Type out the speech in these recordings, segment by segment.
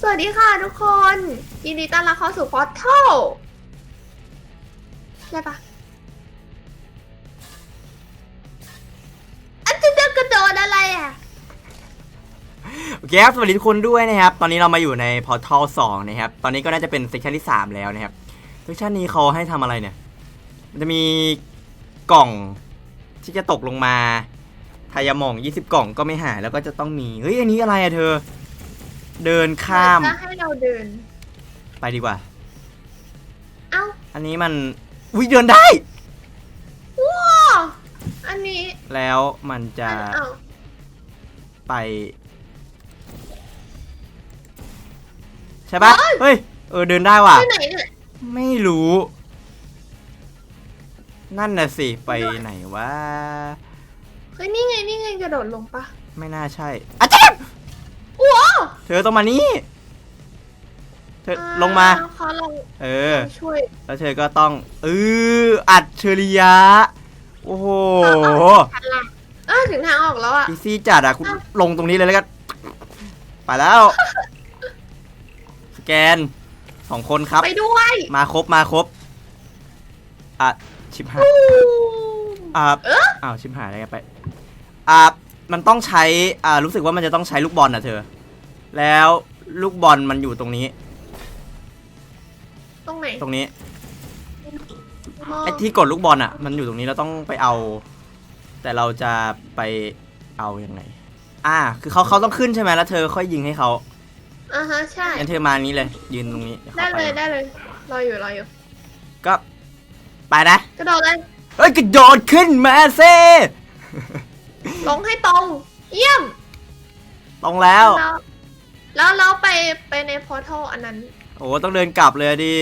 สวัสดีค่ะทุกคน ยินดีต้อนรับเข้าสู่พอร์ทัลใช่ปะอันจะเดินกระโดดอะไรอะ โอเคครับสวัสดีทุกคนด้วยนะครับ ตอนนี้เรามาอยู่ใน Portal 2 นะครับ ตอนนี้ก็น่าจะเป็นเซสชันที่ 3 แล้วนะครับเซสชันนี้เขาให้ทำอะไรเนี่ย มันจะมีกล่องที่จะตกลงมา ทายาหมอง 20 กล่องก็ไม่หายแล้วก็จะต้องมี เฮ้ย อันนี้อะไรอะเธอ เดินข้าม จะให้เราเดิน ไปดีกว่า เอ้าอันนี้มัน อุ้ยเดินได้ ว้าวอันนี้แล้วมันจะเอ้าไป ใช่ปะเฮ้ย เออเดินได้ว่ะ ที่ไหนเนี่ยไม่รู้ นั่นน่ะสิ ไปไหนวะ เฮ้ยนี่ไงนี่ไงกระโดดลงปะไม่น่าใช่อาจารย์ว้าว เธอต้องมานี่ เธอลงมา เขาลงเออ ช่วยแล้วเธอก็ต้องเอออัดเชริยะ โอ้โหทันละเออถึงทางออกแล้วอะอีซี่จัดอะคุณลงตรงนี้เลยแล้วกันไปแล้ว สแกนสองคนครับ ไปด้วย มาครบมาครบอะชิบหายอู้อ่าเอออ้าวชิบหายอะไรกันไปอ่ามันต้องใช้อ่ารู้สึกว่ามันจะต้องใช้ลูกบอลนะเธอ แล้วลูกบอลมันอยู่ตรงนี้ ตรงไหนตรงนี้มองไอ้ที่กดลูกบอลอะ มันอยู่ตรงนี้เราต้องไปเอา แต่เราจะไปเอายังไงอ่า คือเขาเขาต้องขึ้นใช่ไหมแล้วเธอค่อยยิงให้เขาอ่าฮะใช่งั้นเธอมานี้เลย ยืนตรงนี้ดี๋วได้ขาเลยปได้เลยรออยู่รออยู่ ก็ไปนะกระโดดเลยเฮ้ยกระโดดขึ้นมาเซลงให้ตรง เยี่ยมตรงแล้ว แล้วแล้วเราไปไปในพอร์ทัลอันนั้น โอ้ต้องเดินกลับเลยดิ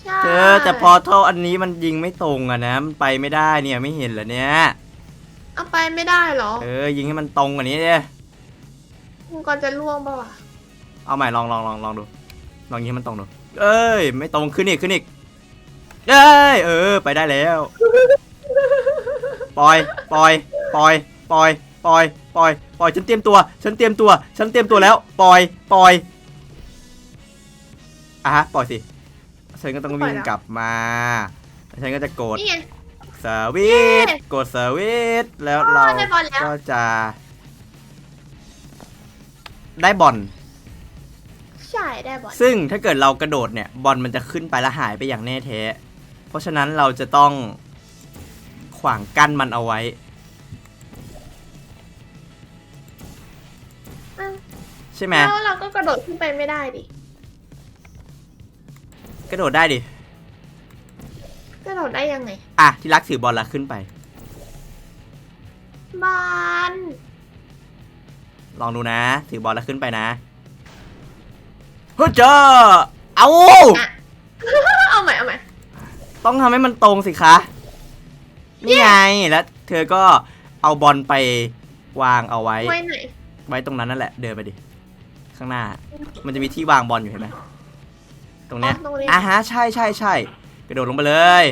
ใช่เธอแต่พอเท่าอันนี้มันยิงไม่ตรงอะนะมันไปไม่ได้เนี่ยไม่เห็นเหรอเนี่ยเอาไปไม่ได้เหรอเออยิงให้มันตรงกว่านี้ดิคุณกรณ์จะล่วงเปล่าวะเอาใหม่ลองลองลองลองดูลองยิงให้มันตรงดูเอ้ย ไม่ตรงขึ้นอีกขึ้นอีกเอ้ยเออ ไปได้แล้ว ปล่อย ปล่อย ปล่อย ปล่อย ปล่อย ปล่อย ปล่อย ฉันเตรียมตัว ฉันเตรียมตัว ฉันเตรียมตัวแล้ว ปล่อย ปล่อยอะฮะ ปล่อยสิ ฉันก็ต้องวิ่งกลับมาแล้วฉันก็จะกดนี่ไง สวิตช์กดสวิตช์แล้วเราได้บอลแล้ว ก็จะ ได้บอล ใช่ได้บอลซึ่งถ้าเกิดเรากระโดดเนี่ย บอลมันจะขึ้นไปแล้วหายไปอย่างแน่แท้ เพราะฉะนั้นเราจะต้องขวางกั้นมันเอาไว้อ้าว ช่ไหมแล้วเราก็กระโดดขึ้นไปไม่ได้ดิ กระโดดได้ดิ กระโดดได้ยังไง อะที่รักถือบอลละขึ้นไปบานลองดูนะ ถือบอลแล้วขึ้นไปนะเฮ้ยเจ้าเอาอะ เอาใหม่เอาใหม่ ต้องทำให้มันตรงสิคะ นี่ไง แล้วเธอก็เอาบอลไปวางเอาไว้ ไว้ไหน ไว้ตรงนั้นนั่นแหละ เดินไปดิ ข้างหน้า มันจะมีที่วางบอลอยู่เห็นไหมตรงเนี้ยอ๋อตรงนี้ อะฮะใช่ใช่ใช่กระโดดลงไปเลย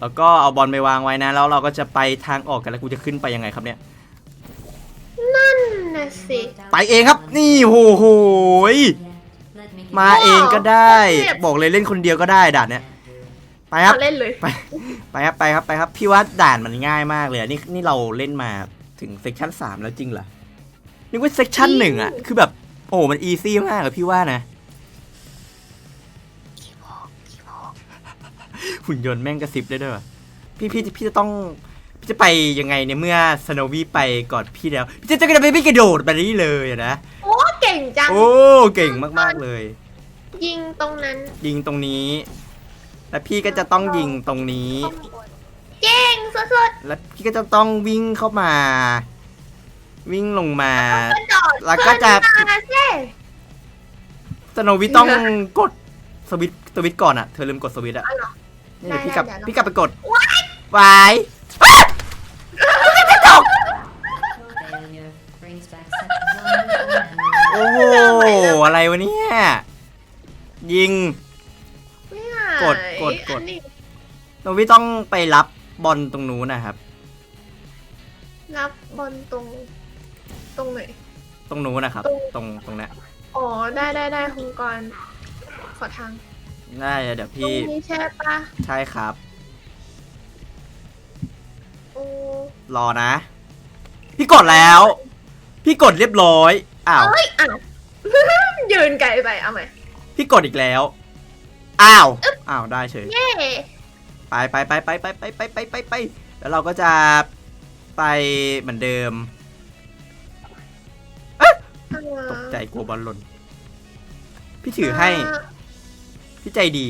แล้วก็เอาบอลไปวางไว้นะ แล้วเราก็จะไปทางออกกันแล้วกูจะขึ้นไปยังไงครับเนี่ย นั่นน่ะสิไปเองครับ นี่โหโหยมาเองก็ได้ บอกเลยเล่นคนเดียวก็ได้ด่านเนี้ยไปครับ เอาเล่นเลย ไปไปครับไปครับไปครับพี่ว่าด่านมันง่ายมากเลยอะนี่นี่เราเล่นมาถึงเซกชันสามแล้วจริงเหรอนึกว่าเซกชันหนึ่งอะคือแบบ โอ้มันอีซี่มากอะพี่ว่านะหุ่นยนต์แม่งกระซิบได้ด้วยวะพี่พี่พี่จะต้องพี่จะไปยังไงเนี่ยเมื่อสโนวีไปก่อนพี่แล้ว พี่จะจะกระโดดพี่กระโดดไปนี่เลยอะนะโอ้เก่งจัง โอ้เก่งมากๆเลย ยิงตรงนั้น ยิงตรงนี้ และพี่ก็จะต้องยิงตรงนี้ เก่งสุดแล้วพี่ก็จะต้องวิ่งเข้ามา วิ่งลงมาๆกระโดด แล้วก็จะขึ้นมาสิ สโนวิต้องกดสวิตช์สวิตช์ก่อนอะเธอลืมกดสวิตช์อะเอาเหรอนี่ได้เดี๋ยวพี่กลับได้เดี๋ยวพี่กลับไปกดว้ายวาย Failure brings back such wonderful memories. โอ้โห อะไรวะเนี่ย ยิงไม่หายกดกดกด อันนี้สโนวิต้องไปรับบอลตรงนู้นนะครับ รับบอลตรง ตรงไหน ตรงนู้นนะครับตรงตรงตรงเนี้ยอ๋อได้ได้ได้คุณกรณ์ขอทางได้เดี๋ยวตรพี่งนี้ใช่ปะใช่ครับ โอ้รอนะ พี่กดแล้ว พี่กดเรียบร้อยอ้าวเอ้ยอ้าว ยืนไกลไปเอาไหมพี่กดอีกแล้วอ้าวอ้าวได้เฉย เย่ไปไปไปไปไปไปไปไปไปไปแล้วเราก็จะไปเหมือนเดิม ตกใจกลัวบอลหล่น พี่ถือให้ พี่ใจดี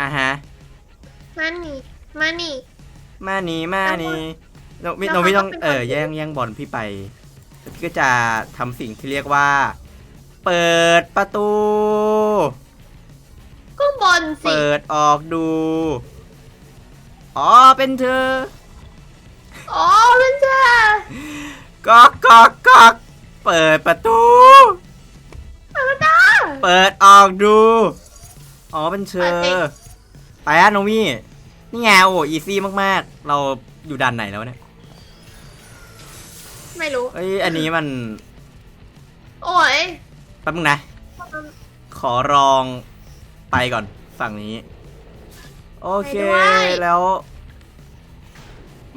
อะฮะ มานี่ มานี่ มานี่มานี่โนมิแล้วโนมิต้องเขาก็เป็นเออคนแย่งแย่งบอลพี่ไปแล้วพี่ก็จะทำสิ่งที่เรียกว่า เปิดประตู ก็บอลสิ เปิดออกดู อ๋อเป็นเธอ อ๋อเป็นจ้าก๊อกก๊อกก๊อก เปิดประตูธรรมดาเปิดออกดู อ๋อเป็นเธเปิดอสิไปอะโนมี่ นี่ไงโอ้อีซี่มากๆ เราอยู่ดันไหนแล้วเนี่ย ไม่รู้ เอ้ยอันนี้มัน โอ้ยแป๊บนึงนะ ขอลองไปก่อนฝั่งนี้ โอเคไปด้วย แล้ว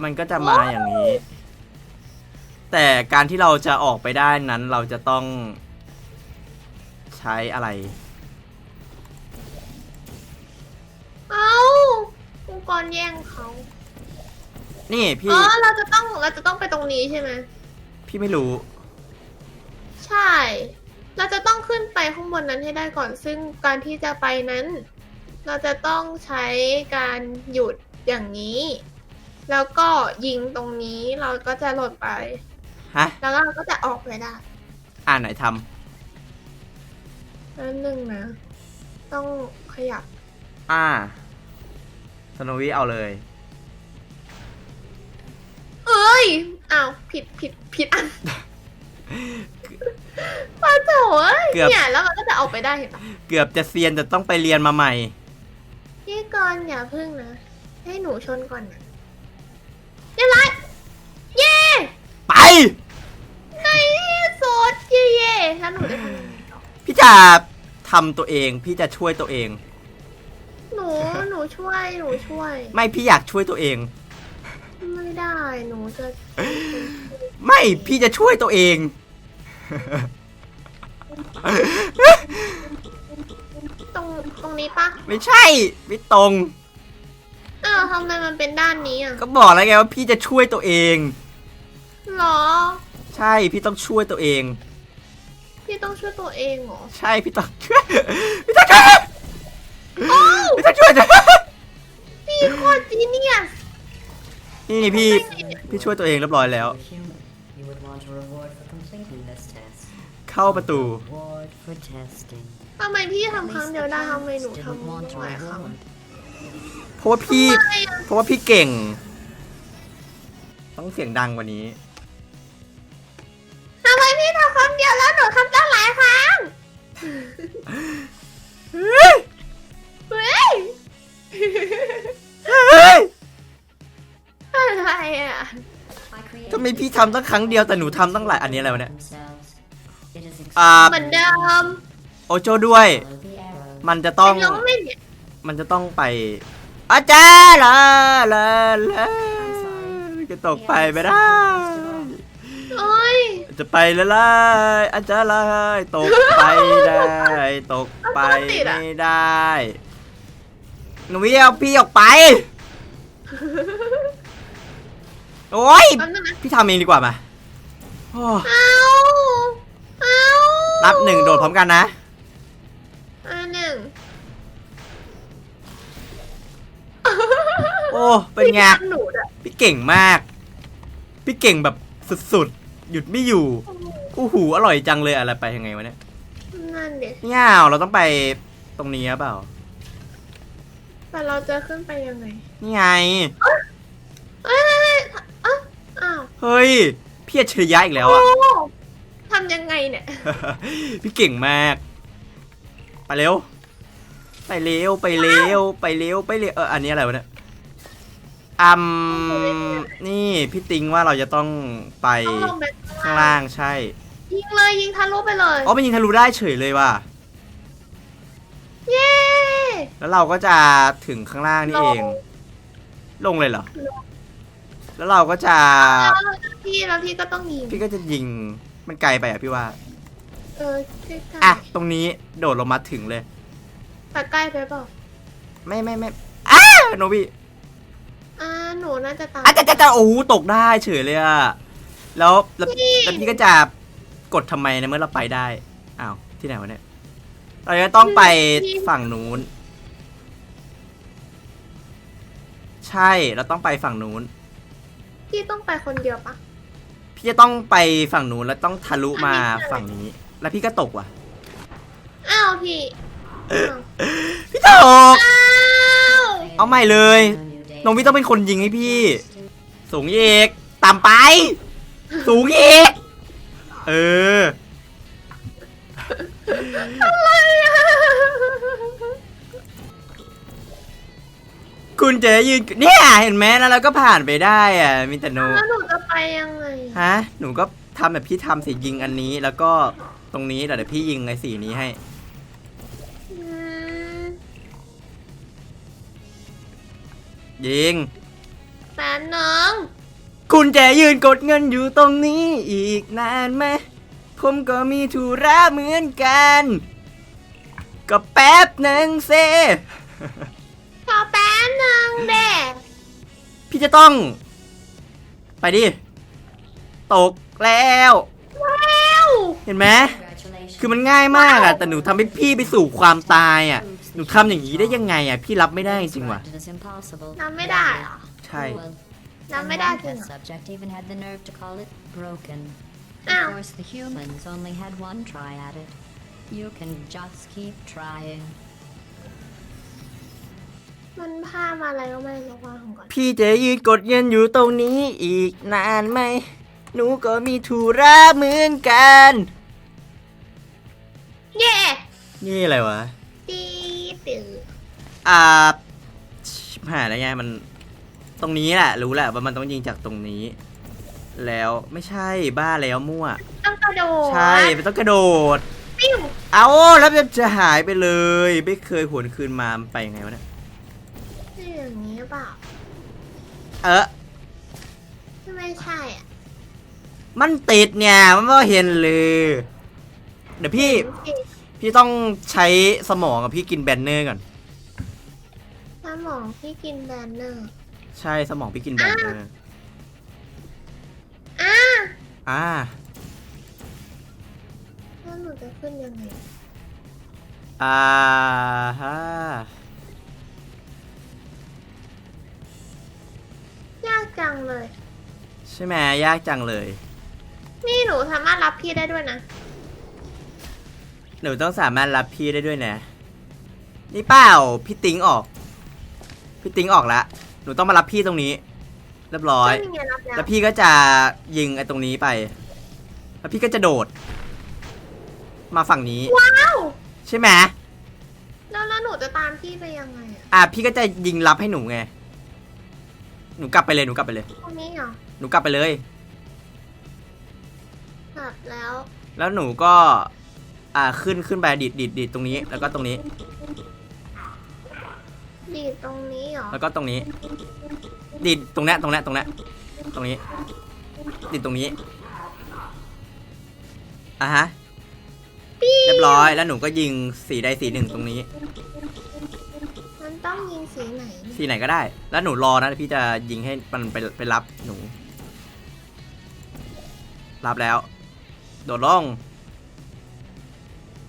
มันก็จะมาอย่างนี้ แต่การที่เราจะออกไปได้นั้นเราจะต้อง ใช้อะไร เอ้าองค์กรแย่งเขา นี่พี่ อ๋อ เราจะต้อง เราจะต้องไปตรงนี้ใช่ไหม พี่ไม่รู้ ใช่ เราจะต้องขึ้นไปข้างบนนั้นให้ได้ก่อน ซึ่งการที่จะไปนั้น เราจะต้องใช้การหยุดอย่างนี้ แล้วก็ยิงตรงนี้เราก็จะหล่นไป ฮะ แล้วก็เราก็จะออกไปได้อ่านไหนทนั่นหนึ่งนะ ต้องขยับำอ่าสโนวีเอาเลย เอ้ยอ้าวผิดผิดผิดอันป้าโถเอ้ยเกือบ เนี่ยแล้วมันก็จะออกไปได้เห็นปะเกือบจะเซียนแต่ต้องไปเรียนมาใหม่ พี่กรณ์อย่าพึ่งนะ ให้หนูชนก่อนนะเรียบร้อยเย่ไป ในที่สุดเย่เย่แล้วหนูจะทำยังไงต่อพี่จะทำตัวเองพี่จะช่วยตัวเอง หนูหนูช่วยหนูช่วย ไม่พี่อยากช่วยตัวเอง ไม่ได้หนูจะไม่พี่จะช่วยตัวเอง ตรงตรงนี้ปะไม่ใช่ไม่ตรง อ้าวทำไมมันเป็นด้านนี้อะก็บอกแล้วไงว่าพี่จะช่วยตัวเอง หรอ ใช่พี่ต้องช่วยตัวเอง พี่ต้องช่วยตัวเองเหรอใช่พี่ต้องช่วยพี่ต้องช่วยโอ้วพี่ต้องช่วยตัวพี่โคตรจีเนียส นี่พี่พี่ช่วยตัวเองเรียบร้อยแล้ว You're human. You would want a reward for completing this test. เข้าประตู Reward for testing. ทำไมพี่ At ทำครั้ง least เดียว the ได้ทำไม parents หนู didn't ทำ want ไม่ a ไหวครั้ง reward. เพราะว่าพี่ทำไมอะเพราะว่าพี่เก่ง ต้องเสียงดังกว่านี้ เดียวแล้วหนูทำตั้งหลายครั้งเฮ้ยเฮ้ยอะไรอะ I created ทำไมพี่ทำตั้งครั้งเดียวแต่หนูทำตั้งหลายอันนี้อะไรวะเนี่ย themselves. It is อ่าเหมือนเดิมโอโจด้วย follow the arrow. มันจะต้องเป็นน้องเล่นเนี่ยมันจะต้องไปอาจารย์ละละละก็ตกไปไม่ได้โอ้ย จะไปละลายอาจารย์ละตกไปได้ ตกไปไม่ได้หนูวิเอาพี่ออกไป โอ้ยแป๊บนึงนะพี่ทำเองดีกว่ามาโอ้เอาเอานับหนึ่งโดดพร้อมกันนะอันหนึ่งโอ้เป็นไงพี่ทำหนูอะพี่เก่งมาก พี่เก่งแบบสุดๆ หยุดไม่อยู่อู้หูอร่อยจังเลยอะไรไปยังไงวะเนี่ยนั่นเด็ดเง่าวเราต้องไปตรงนี้หรือเปล่าแต่เราจะขึ้นไปยังไงนี่ไงเอ้ยเอ้ยเอ้ยอ้าวอ้าวเฮ้ยพี่อัจฉริยะอีกแล้วโอ้อะทำยังไงเนี่ย พี่เก่งมาก ไปเร็ว ไปเร็ว ไปเร็ว ไปเร็ว ไปเร็ว เออ อันนี้อะไรวะเนี่ย อืมนี่พี่ติงว่าเราจะต้องไปต้องลงไปข้างข้างล่างล่างใช่ยิงเลยยิงทะลุไปเลยอ๋อมันยิงทะลุได้เฉยเลยว่ะ เย้แล้วเราก็จะถึงข้างล่างนี่เอง ลงเลยเหรอ แล้วเราก็จะแล้วพี่แล้วพี่ก็ต้องยิงพี่ก็จะยิงมันไกลไปอะพี่ว่า เออใกล้ๆอะตรงนี้โดดลงมาถึงเลย แต่ใกล้ไปเปล่าไม่ไม่ไม่อ้าโนบิ อ่าหนูน่าจะตายอาจจะจะจะโอ้โหตกได้เฉยเลยอะแล้วแล้วแล้วพี่ก็จะกดทำไมในเมื่อเราไปได้อ้าวที่ไหนวะเนี่ยเราจะต้องไปฝั่งนู้น ใช่เราต้องไปฝั่งนู้น พี่ต้องไปคนเดียวปะพี่จะต้องไปฝั่งนู้นแล้วต้องทะลุมาฝั่งนี้ แล้วพี่ก็ตกว่ะ อ้าวพี่อ้าวพี่ตก อ้าว เอาใหม่เลย น้องพี่ต้องเป็นคนยิงให้พี่ สูงอีกต่ำไป สูงอีกเออคุณเจยืนเนี่ยเห็นไหมแล้วเราก็ผ่านไปได้อะมีแต่โนแล้วหนูจะไปยังไงอะฮะหนูก็ทำแบบพี่ทำสิยิงอันนี้ แล้วก็ตรงนี้เดี๋ยวพี่ยิงไอ้สีนี้ให้ ยิงแฟนน้อง คุณแจยืนกดเงินอยู่ตรงนี้อีกนานไหมผมก็มีธุระเหมือนกัน ก็แป๊บหนึ่งเซ ขอแป๊บนึงเด็พี่จะต้อง ไปดิ ตกแล้วแล้วเห็นไหม Congratulations. คือมันง่ายมากอะแต่หนูทำให้พี่ไปสู่ความตายอะ หนูทำอย่างนี้ได้ยังไงอะพี่รับไม่ได้จริงว่ะ Described it as impossible. ทำไม่ได้เหรอ ใช่ Well, ทำไม่ได้ and จริ one ง test เหรอ subject even had the nerve to call it broken. Ow. Of course, the humans only had one try at it. You can just keep trying. มันพามาอะไรก็ไม่รู้ว่าของก่อนพี่จะยืนกดเงินอยู่ตรงนี้อีกนานไหม หนูก็มีธุระเหมือนกัน เย่นี่อะไรวะตี ตื่นอ่าชิบหายแล้วไงมันตรงนี้แหละรู้แหละว่ามันต้องยิงจากตรงนี้ แล้วไม่ใช่บ้าแล้วมั่ว ต้องกระโดดใช่มันต้องกระโดด ปิ้วเอาแล้วจะจะหายไปเลย ไม่เคยหวนคืนมามันไปยังไงวะเนี่ยนี่อย่างนี้เปล่าเออไม่ใช่อะมันติดเนี่ยมันไม่เห็นเลย เดี๋ยวพี่สิ พี่ต้องใช้สมองกับพี่กินแบนเนอร์ก่อน สมองที่กินแบนเนอร์ ใช่สมองพี่กินแบนเนอร์อะอ่าแล้วหนูจะขึ้นยังไง อ่าฮะยากจังเลย ใช่ไหมยากจังเลย นี่หนูสามารถรับพี่ได้ด้วยนะ หนูต้องสามารถรับพี่ได้ด้วยนะ นี่เปล่าพี่ติ้งออก พี่ติ้งออกแล้วหนูต้องมารับพี่ตรงนี้ เรียบร้อยก็มีไงรับแล้วแล้วพี่ก็จะยิงไอ้ตรงนี้ไป แล้วพี่ก็จะโดด มาฝั่งนี้ ว้าวใช่ไหมแล้วแล้วหนูจะตามพี่ไปยังไงอะอะพี่ก็จะยิงรับให้หนูไง หนูกลับไปเลยหนูกลับไปเลย ตรงนี้เหรอหนูกลับไปเลย กลับแล้ว แล้วหนูก็ อ่าขึ้นขึ้นไปดีดดีดดีดตรงนี้ แล้วก็ตรงนี้ ดีดตรงนี้เหรอแล้วก็ตรงนี้ ดีดตรงเนี้ยตรงเนี้ยตรงเนี้ยตรงนี้ ดีดตรงนี้อะฮะเรียบร้อยแล้วหนูก็ยิงสีใดสีหนึ่งตรงนี้ มันต้องยิงสีไหนสีไหนก็ได้ แล้วหนูรอนะพี่จะยิงให้มันไปไปรับหนู รับแล้ว โดดลง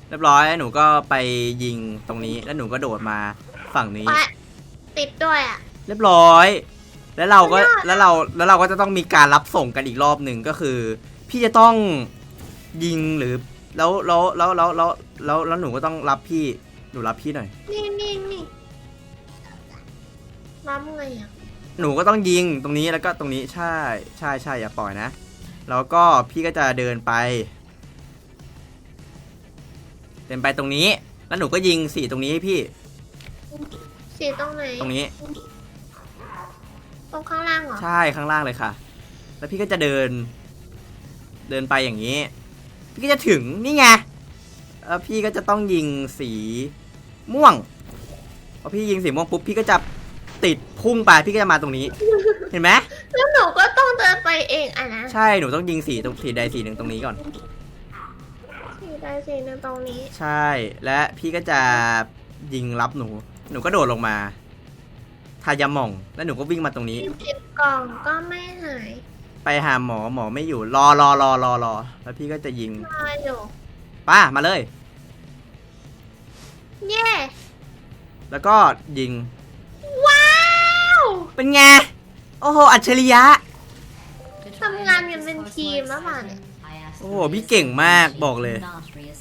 เรียบร้อยหนูก็ไปยิงตรงนี้แล้วหนูก็โดดมาฝั่งนี้ไปติดด้วยอะ เรียบร้อย แล้วเราก็สุดยอดอะแล้วเราแล้วเราก็จะต้องมีการรับส่งกันอีกรอบหนึ่งก็คือ พี่จะต้องยิงหรือแล้วแล้วแล้วแล้วแล้วแล้วแล้วหนูก็ต้องรับพี่หนูรับพี่หน่อย นี่นี่นี่รับไงอะหนูก็ต้องยิงตรงนี้แล้วก็ตรงนี้ใช่ใช่ใช่อย่าปล่อยนะ แล้วก็พี่ก็จะเดินไป เดินไปตรงนี้ แล้วหนูก็ยิงสีตรงนี้ให้พี่ สีตรงไหนตรงนี้ ตรงข้างล่างเหรอ ใช่ข้างล่างเลยค่ะ แล้วพี่ก็จะเดิน เดินไปอย่างนี้ พี่ก็จะถึงนี่ไงแล้วพี่ก็จะต้องยิงสีม่วงพอพี่ยิงสีม่วงปุ๊บพี่ก็จะติดพุ่งไปพี่ก็จะมาตรงนี้ เห็นไหมแล้วหนูก็ต้องเดินไปเองอะนะ ใช่หนูต้องยิงสีตรงสีใดสีหนึ่งตรงนี้ก่อนสี ได้สีหนึ่งตรงนี้ ใช่ และพี่ก็จะยิงรับหนู หนูก็โดดลงมา ทายาหม่อง แล้วหนูก็วิ่งมาตรงนี้ปิดกล่องก็ไม่หายไปหาหมอหมอไม่อยู่ รอรอรอรอรอ แล้วพี่ก็จะยิงมาอยู่ป้ามาเลย เย่แล้วก็ยิง ว้าวเป็นไง โอ้โห อัจฉริยะ To try ทำงานกัน and เป็น reinforce ทีม my แล้วป่ะเนี่ย excitement, I asked โอ้ the โห พี่เก่งมากบอกเลย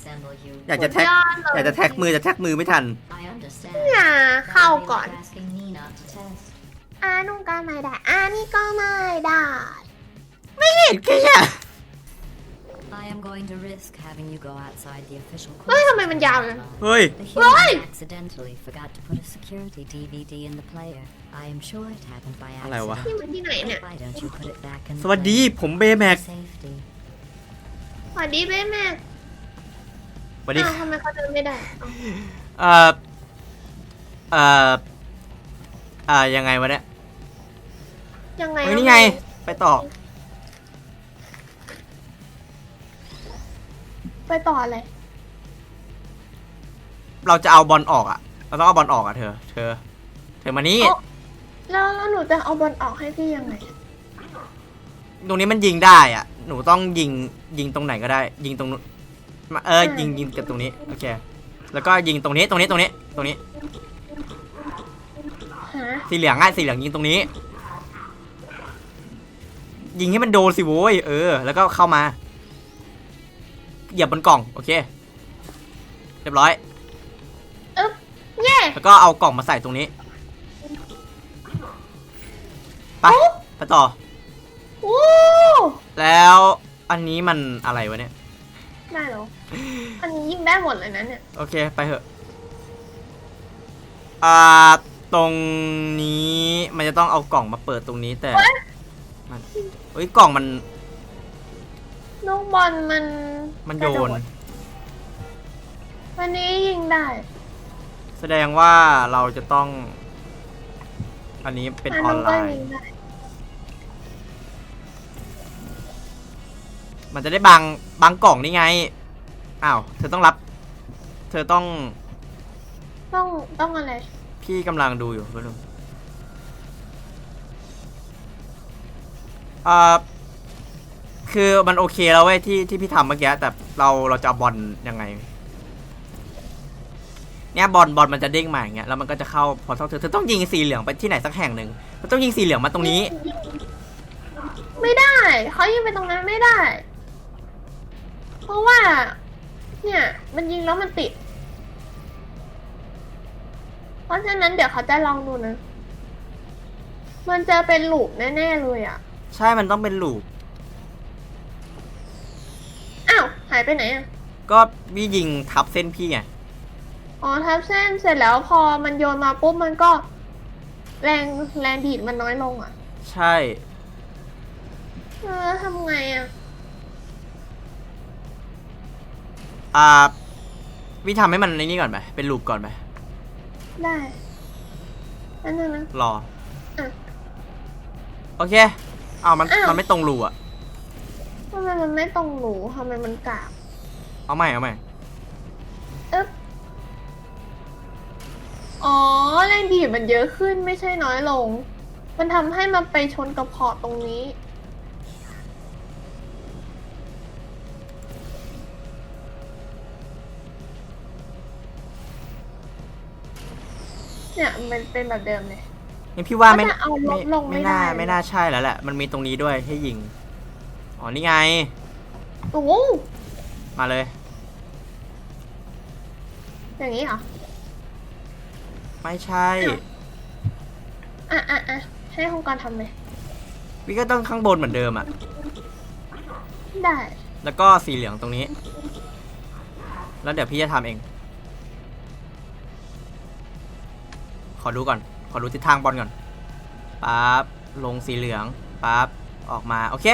to not reassemble you. อยากจะแท็กสุดยอดเลยอยากจะแท็กมือจะแท็กมือไม่ทัน I understand. อย่า That เข้า would be ก่อน like asking Nina to test. อ่านุ่งก็ไม่ได้อ่านี่ก็ไม่ได้ ไม่เห็นแค่ I am going to risk having you go outside the official เฮ้ย course ทำไมมันยาวเลยเฮ้ย The Why? human accidentally forgot to put a security DVD in the player. I am sure it happened by อะไรวะนี่ accident. มันที่ไหนเนี่ย Why don't you put it back in ส the วัสดี player ผมเบแม็ก for safety? สวัสดีเบ้แม่ส วัสดีอ้าวทำไมเขาเดินไม่ได้อ้าวเอ่อเอ่ออ่ายังไงวะเนี่ยยังไงเฮ้ยนี่ไง ไปต่อ ไปต่ออะไร เราจะเอาบอลออกอะเราต้องเอาบอลออกอะเธอ เธอ เธอมานี่ เอา แล้วแล้วหนูจะเอาบอลออกให้พี่ยังไง ตรงนี้มันยิงได้อะหนูต้องยิงยิงตรงไหนก็ได้ ยิงตรงนู้น มาเอออืมยิงยิงกับตรงนี้โอเคแล้วก็ยิงตรงนี้ตรงนี้ตรงนี้ตรงนี้ ฮะสีเหลืองอะสีเหลืองยิงตรงนี้ ยิงให้มันโดนสิโว้ยเออ แล้วก็เข้ามาเหยียบบนกล่องโอเค เรียบร้อยอึ๊บเย่แล้วก็เอากล่องมาใส่ตรงนี้ไปไปต่อวู้แล้วอันนี้มันอะไรวะเนี่ย ได้เหรอ อันนี้ยิงได้หมดเลยนะเนี่ย โอเค ไปเถอะ อ่า ตรงนี้มันจะต้องเอากล่องมาเปิดตรงนี้แต่ เฮ้ย มันเฮ้ย กล่องมัน ลูกบอลมันมันโยนกระดวันนี้ยิงได้แสดงว่าเราจะต้อง อันนี้เป็นอะออนงไลก็น์ ยิงได้มันจะได้บางบางกล่องนี่ไง อ้าว เธอต้องรับ เธอต้อง ต้องต้องอะไร พี่กำลังดูอยู่แป๊บนึงอ่าคือมันโอเคแล้วเว้ยที่ที่พี่ทำเมื่อกี้แต่เราเราจะเอาบอลยังไง เนี่ยบอลบอลมันจะเด้งมาอย่างเงี้ยแล้วมันก็จะเข้าพอเท่าเธอเธอต้องยิงสีเหลืองไปที่ไหนสักแห่งหนึ่งเธอต้องยิงสีเหลืองมาตรงนี้ ไม่ได้เขายิงไปตรงนั้นไม่ได้ เพราะว่าเนี่ย มันยิงแล้วมันติด เพราะฉะนั้นเดี๋ยวเขาจะลองดูนะ มันจะเป็นลูปแน่ๆเลยอะ ใช่มันต้องเป็นลูปอ้าว หายไปไหนอะ ก็พี่ยิงทับเส้นพี่ไงอ๋อทับเส้นเสร็จแล้วพอมันโยนมาปุ๊บมันก็ แรงแรงดีดมันน้อยลงอะ ใช่ เออทำไงอะ อ่า พี่ทำให้มันในนี้ก่อนไปเป็นลูปก่อนไปได้อันนึงนะ รออะโอเคเอามันอ้าว มันไม่ตรงรูอะทำไมมันไม่ตรงหนูทำไมมันกราบเอาใหม่เอาใหม่อึ๊บอ๋อแรงดีดมันเยอะขึ้นไม่ใช่น้อยลง มันทำให้มันไปชนกับพอร์ตตรงนี้ เนี่ยมันเป็นแบบเดิมเลย งั้นพี่ว่าไม่ก็จะเอาลดลงไม่ไม่ได้น่าเลยไม่น่าใช่แล้วแหละ มันมีตรงนี้ด้วยให้ยิง อ๋อนี่ไง โอ้โหมาเลย อย่างนี้เหรอ ไม่ใช่อะอะอะให้องค์กรทำเลยพี่ก็ต้องข้างบนเหมือนเดิมอะ ได้ แล้วก็สีเหลืองตรงนี้ แล้วเดี๋ยวพี่จะทำเอง ขอดูก่อน ขอดูทิศทางบอลก่อนปั๊บลงสีเหลืองปั๊บออกมาโอเค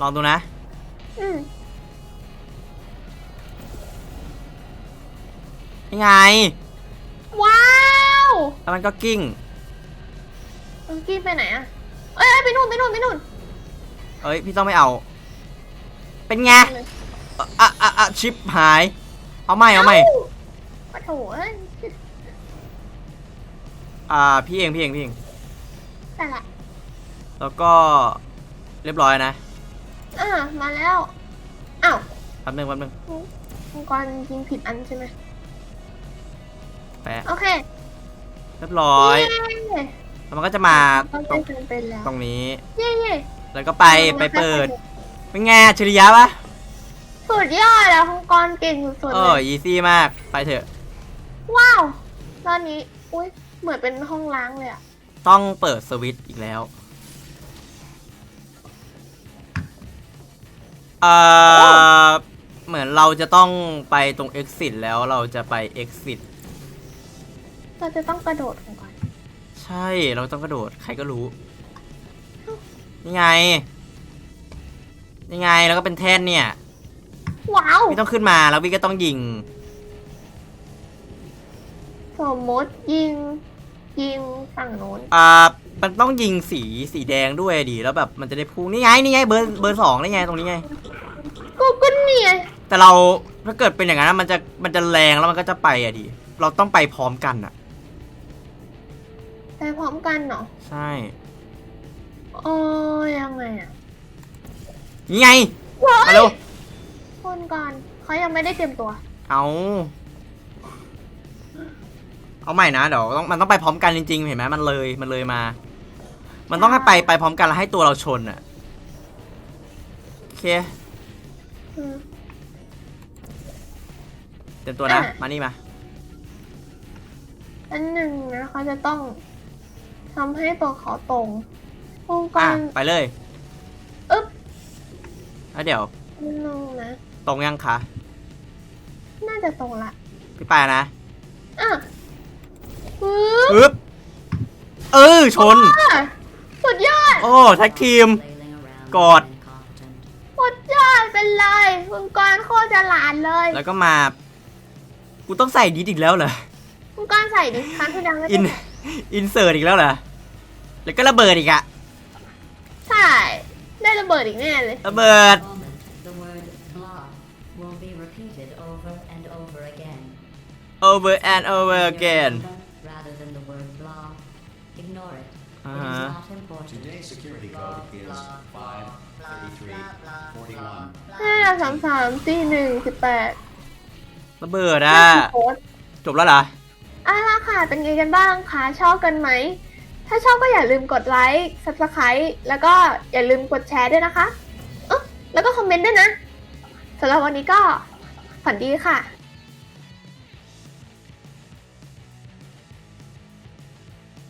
ลองดูนะยังไง ว้าวแล้วมันก็กิ้งเออกิ้งไปไหนอะเอ้ยไปนู่นไปนู่นไปนู่นเอ้ยพี่ต้องไม่เอา เป็นไงอะอะอะชิปหาย เอาไม่เอาไม่โอ้โห อ่าพี่เองพี่เองพี่เองแต่ละแล้วก็เรียบร้อยนะอ่ามาแล้วอ้าวแป๊บนึงแป๊บนึงมังกรยิงผิดอันใช่ไหมแปะโอเคเรียบร้อยเย้แล้วมันก็จะมาต้องตรงเป็นเป็นแล้วตรงนี้ เย้เย้แล้วก็ไปไปเปิด เป็นไงอัจฉริยะปะสุดยอดแล้วมังกรเก่งสุดๆเอเลอยอีซี่มากไปเถอะ ว้าว ตอนนี้ อุ้ย เหมือนเป็นห้องล้างเลยอะต้องเปิดสวิตช์อีกแล้วเอ่อเหมือนเราจะต้องไปตรง exit แล้วเราจะไป exit เราจะต้องกระโดดกันก่อนใช่เราต้องกระโดดใครก็รู้นี่ไงนี่ไงแล้วก็เป็นแท่นเนี่ยว้าวพี่ต้องขึ้นมาแล้วพี่ก็ต้องยิง สมมติยิง ยิงฝั่งโน้นอ่ามันต้องยิงสีสีแดงด้วยดิแล้วแบบมันจะได้พุ่งนี่ไงนี่ไงเบอร์เบอร์สองนี่ไงตรงนี้ไง กูก็เนี่ยแต่เราถ้าเกิดเป็นอย่างนั้นนะมันจะมันจะแรงแล้วมันก็จะไปอะดิเราต้องไปพร้อมกันอะไปพร้อมกันเนาะใช่โอ้ยยังไงอะนี่ไงเฮ้มายเร็วคนก่อนเขายังไม่ได้เตรียมตัว เอา เอาใหม่นะเดี๋ยวต้องมันต้องไปพร้อมกันจริงๆ เห็นไหมมันเลยมันเลยมา มันต้องให้ไปไปพร้อมกันแล้วให้ตัวเราชนอะโอเคอืมเตรียมตัวนะอะมานี่มา อันหนึ่งนะเขาจะต้องทำให้ตัวเขาตรงองค์กอะรไปเลยอึ๊บแล้วเดี๋ยวนิดนึงนะ ตรงยังคะ น่าจะตรงละ พี่ปายนะ อะ ปึ๊บปึ๊บเออชนอะสุดยอดโอ้แท็กทีม Flailing around God. incompetent. สุดยอดเป็นเลยองค์กรโคตรจะหลานเลยแล้วก็มา กูต้องใส่ดิสอีกแล้วเหรอองค์กรใส่ดิครั้งที่แล้วไม่อิน ได้อินเสิร์ตอีกแล้วเหรอ แล้วก็ระเบิดอีกอะใช่ได้ระเบิดอีกแน่เลยระเบิด moment, the word blah will be repeated over and over again. over and over Your again สามสามสี่หนึ่งสิบแปดระเบิดอะโค้ดจบแล้วเหรอ อะล่ะค่ะ เป็นไงกันบ้างคะชอบกันไหม ถ้าชอบก็อย่าลืมกดไลค์ subscribe แล้วก็อย่าลืมกดแชร์ด้วยนะคะเอ๊ะแล้วก็คอมเมนต์ด้วยนะสำหรับวันนี้ก็ฝันดีค่ะ